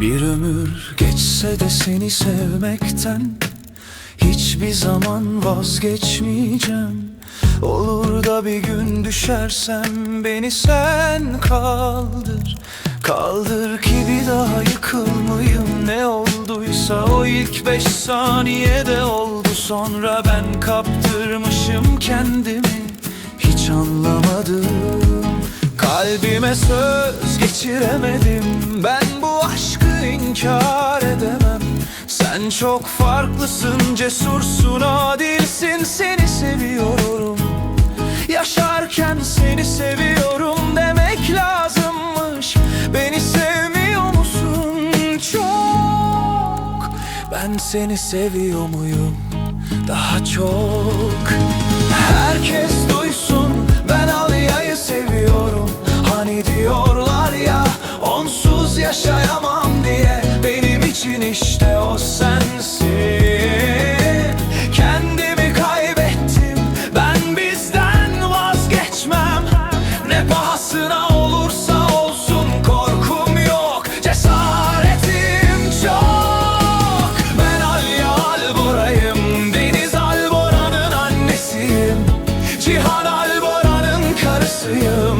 Bir ömür geçse de seni sevmekten Hiçbir zaman vazgeçmeyeceğim. Olur da bir gün düşersem Beni sen kaldır. Kaldır ki bir daha yıkılmayayım. Ne olduysa o ilk beş saniyede oldu. Sonra ben kaptırmışım kendimi. Hiç anlamadım. Kalbime söz geçiremedim inkar edemem. Sen çok farklısın, cesursun, adilsin. Seni seviyorum. Yaşarken seni seviyorum demek lazımmış. Beni sevmiyor musun? Çok. Ben seni seviyor muyum? Daha çok. Herkes duysun ben Alya'yı seviyorum. Hani diyorlar ya onsuz yaşayamam diye sensin işte o sensin. Kendimi kaybettim ben bizden vazgeçmem. Ne pahasına olursa olsun korkum yok Cesaretim çok. Ben Alya Albora'yım Deniz Albora'nın annesiyim. Cihan Albora'nın karısıyım.